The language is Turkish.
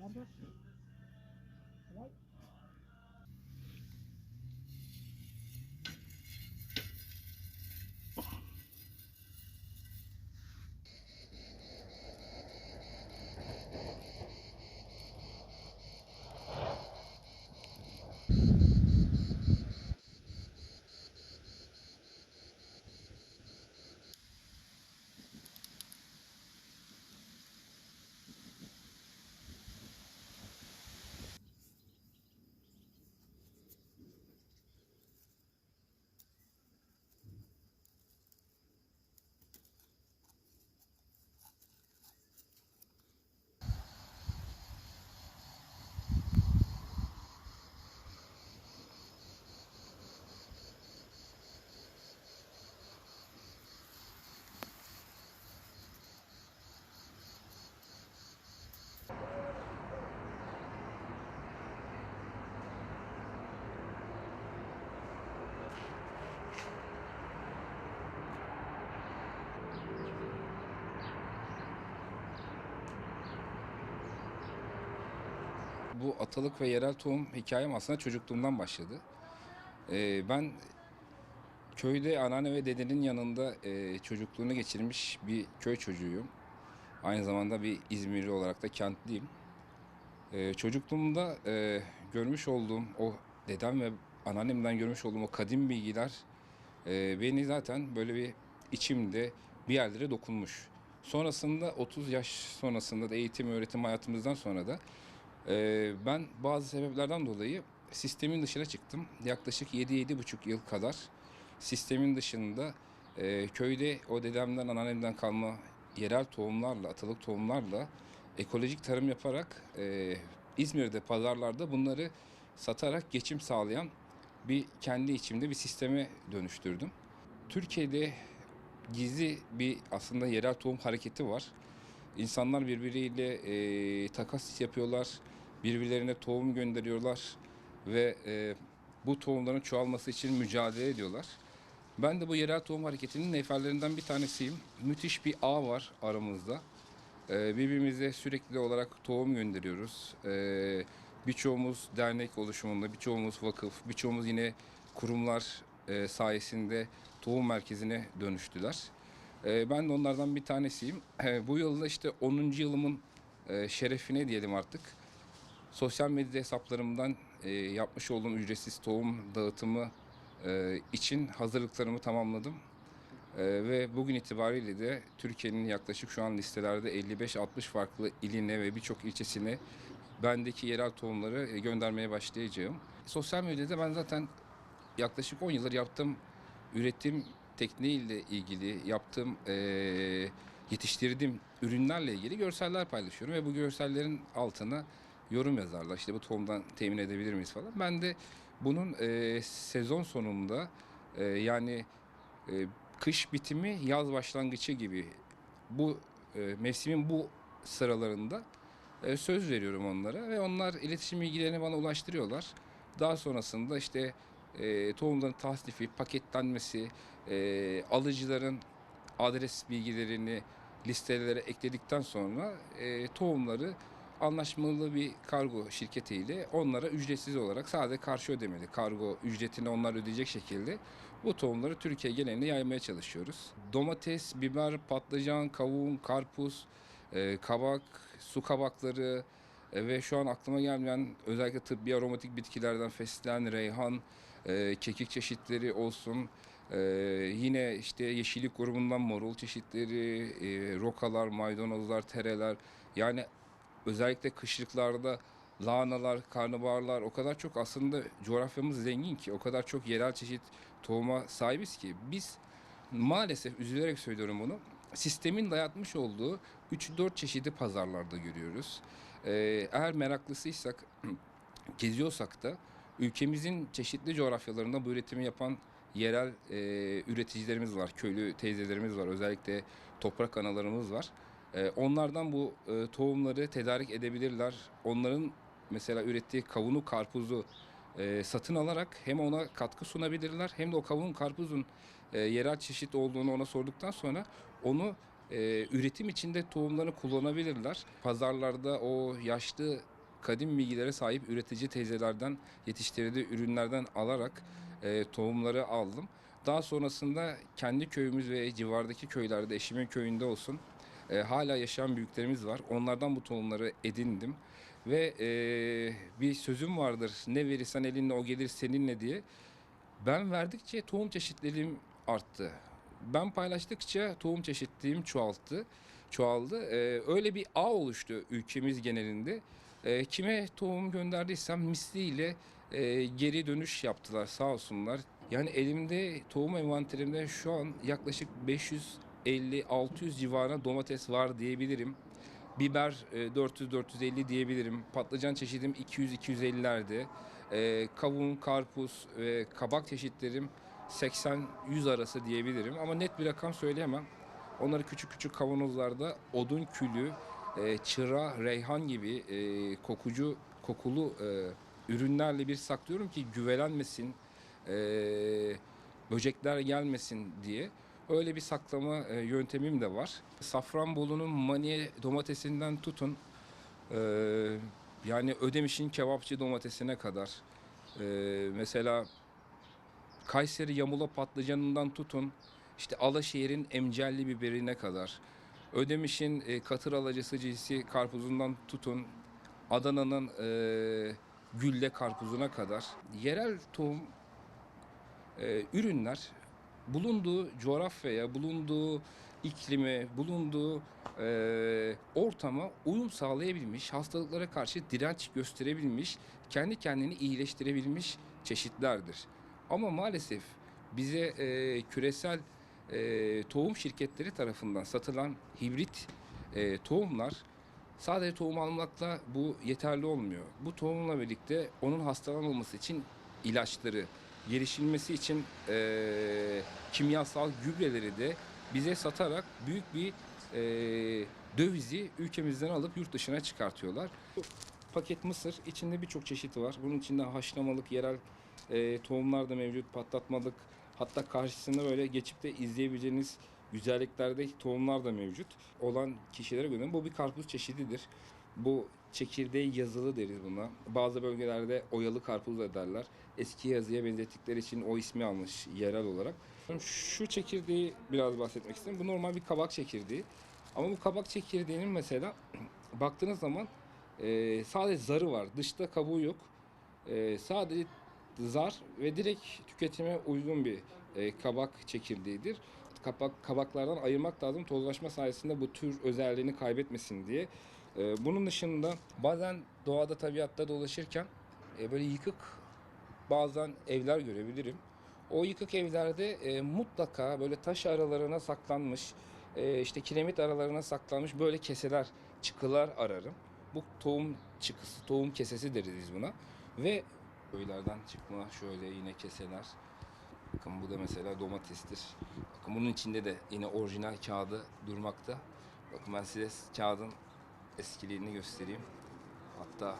Number? Bu atalık ve yerel tohum hikayem aslında çocukluğumdan başladı. Ee, ben köyde anneanne ve dedenin yanında e, çocukluğunu geçirmiş bir köy çocuğuyum. Aynı zamanda bir İzmirli olarak da kentliyim. Ee, çocukluğumda e, görmüş olduğum o dedem ve anneannemden görmüş olduğum o kadim bilgiler e, beni zaten böyle bir içimde bir yerlere dokunmuş. Sonrasında 30 yaş sonrasında da eğitim öğretim hayatımızdan sonra da ee, ben bazı sebeplerden dolayı sistemin dışına çıktım. Yaklaşık 7-7,5 yıl kadar sistemin dışında e, köyde o dedemden, anneannemden kalma yerel tohumlarla, atalık tohumlarla ekolojik tarım yaparak e, İzmir'de pazarlarda bunları satarak geçim sağlayan bir kendi içimde bir sisteme dönüştürdüm. Türkiye'de gizli bir aslında yerel tohum hareketi var. İnsanlar birbiriyle e, takas yapıyorlar, birbirlerine tohum gönderiyorlar ve e, bu tohumların çoğalması için mücadele ediyorlar. Ben de bu yerel tohum hareketinin neferlerinden bir tanesiyim. Müthiş bir ağ var aramızda. E, birbirimize sürekli olarak tohum gönderiyoruz. E, birçoğumuz dernek oluşumunda, birçoğumuz vakıf, birçoğumuz yine kurumlar e, sayesinde tohum merkezine dönüştüler. Ee, ben de onlardan bir tanesiyim. Ee, bu yılda işte 10. yılımın e, şerefine diyelim artık. Sosyal medya hesaplarımdan e, yapmış olduğum ücretsiz tohum dağıtımı e, için hazırlıklarımı tamamladım. E, ve bugün itibariyle de Türkiye'nin yaklaşık şu an listelerde 55-60 farklı iline ve birçok ilçesine bendeki yerel tohumları e, göndermeye başlayacağım. Sosyal medyada ben zaten yaklaşık 10 yıldır yaptığım üretim tekniğiyle ilgili yaptığım eee, yetiştirdiğim ürünlerle ilgili görseller paylaşıyorum ve bu görsellerin altına yorum yazarlar. İşte bu tohumdan temin edebilir miyiz falan. Ben de bunun eee, sezon sonunda eee, yani eee, kış bitimi yaz başlangıcı gibi bu eee, mevsimin bu sıralarında eee, söz veriyorum onlara ve onlar iletişim bilgilerini bana ulaştırıyorlar. Daha sonrasında işte e, tohumların tasnifi, paketlenmesi, e, alıcıların adres bilgilerini listelere ekledikten sonra e, tohumları anlaşmalı bir kargo şirketiyle onlara ücretsiz olarak sadece karşı ödemeli kargo ücretini onlar ödeyecek şekilde bu tohumları Türkiye genelinde yaymaya çalışıyoruz. Domates, biber, patlıcan, kavun, karpuz, e, kabak, su kabakları e, ve şu an aklıma gelmeyen özellikle tıbbi aromatik bitkilerden fesleğen, reyhan, e, kekik çeşitleri olsun. E, yine işte yeşillik grubundan marul çeşitleri, e, rokalar, maydanozlar, tereler. Yani özellikle kışlıklarda lahanalar, karnabaharlar o kadar çok aslında coğrafyamız zengin ki o kadar çok yerel çeşit tohuma sahibiz ki biz maalesef üzülerek söylüyorum bunu sistemin dayatmış olduğu 3-4 çeşidi pazarlarda görüyoruz. Ee, eğer meraklısıysak geziyorsak da ülkemizin çeşitli coğrafyalarında bu üretimi yapan yerel e, üreticilerimiz var, köylü teyzelerimiz var, özellikle toprak analarımız var. E, onlardan bu e, tohumları tedarik edebilirler. Onların mesela ürettiği kavunu, karpuzu e, satın alarak hem ona katkı sunabilirler hem de o kavun, karpuzun e, yerel çeşit olduğunu ona sorduktan sonra onu e, üretim içinde tohumlarını kullanabilirler. Pazarlarda o yaşlı kadim bilgilere sahip üretici teyzelerden yetiştirdiği ürünlerden alarak tohumları aldım. Daha sonrasında kendi köyümüz ve civardaki köylerde, eşimin köyünde olsun e, hala yaşayan büyüklerimiz var. Onlardan bu tohumları edindim. Ve e, bir sözüm vardır, ne verirsen elinle o gelir seninle diye. Ben verdikçe tohum çeşitliliğim arttı. Ben paylaştıkça tohum çeşitliliğim çoğalttı, çoğaldı. Ee, öyle bir ağ oluştu ülkemiz genelinde. Ee, kime tohum gönderdiysem misliyle e, geri dönüş yaptılar sağ olsunlar. Yani elimde tohum envanterimde şu an yaklaşık 550-600 civarında domates var diyebilirim. Biber e, 400-450 diyebilirim. Patlıcan çeşidim 200-250'lerde. E, kavun, karpuz ve kabak çeşitlerim 80-100 arası diyebilirim. Ama net bir rakam söyleyemem. Onları küçük küçük kavanozlarda odun külü, e, çıra, reyhan gibi e, kokucu, kokulu e, ürünlerle bir saklıyorum ki güvelenmesin, e, böcekler gelmesin diye. Öyle bir saklama e, yöntemim de var. Safranbolu'nun maniye domatesinden tutun, e, yani Ödemiş'in kebapçı domatesine kadar, e, mesela Kayseri yamula patlıcanından tutun, işte Alaşehir'in emcelli biberine kadar, Ödemiş'in katır alacısı cinsi karpuzundan tutun, Adana'nın gülle karpuzuna kadar yerel tohum ürünler bulunduğu coğrafyaya, bulunduğu iklime, bulunduğu e, ortama uyum sağlayabilmiş, hastalıklara karşı direnç gösterebilmiş, kendi kendini iyileştirebilmiş çeşitlerdir. Ama maalesef bize e, küresel e, tohum şirketleri tarafından satılan hibrit e, tohumlar sadece tohum almakla bu yeterli olmuyor. Bu tohumla birlikte onun hastalanmaması için ilaçları, gelişilmesi için e, kimyasal gübreleri de bize satarak büyük bir e, dövizi ülkemizden alıp yurt dışına çıkartıyorlar. Bu paket mısır içinde birçok çeşidi var. Bunun içinde haşlamalık, yerel e, tohumlar da mevcut, patlatmalık. Hatta karşısında böyle geçip de izleyebileceğiniz güzelliklerde tohumlar da mevcut. Olan kişilere göre bu bir karpuz çeşididir. Bu çekirdeği yazılı deriz buna. Bazı bölgelerde oyalı karpuz da derler. Eski yazıya benzettikleri için o ismi almış yerel olarak. Şu çekirdeği biraz bahsetmek istedim. Bu normal bir kabak çekirdeği. Ama bu kabak çekirdeğinin mesela baktığınız zaman e, sadece zarı var. Dışta kabuğu yok. E, sadece zar ve direkt tüketime uygun bir e, kabak çekirdeğidir. Kabak, kabaklardan ayırmak lazım tozlaşma sayesinde bu tür özelliğini kaybetmesin diye. E, bunun dışında bazen doğada tabiatta dolaşırken e, böyle yıkık bazen evler görebilirim. O yıkık evlerde e, mutlaka böyle taş aralarına saklanmış, e, işte kiremit aralarına saklanmış böyle keseler, çıkılar ararım. Bu tohum çıkısı, tohum kesesi deriz biz buna. Ve köylerden çıkma şöyle yine keseler. Bakın bu da mesela domatestir. Bakın bunun içinde de yine orijinal kağıdı durmakta. Bakın ben size kağıdın eskiliğini göstereyim. Hatta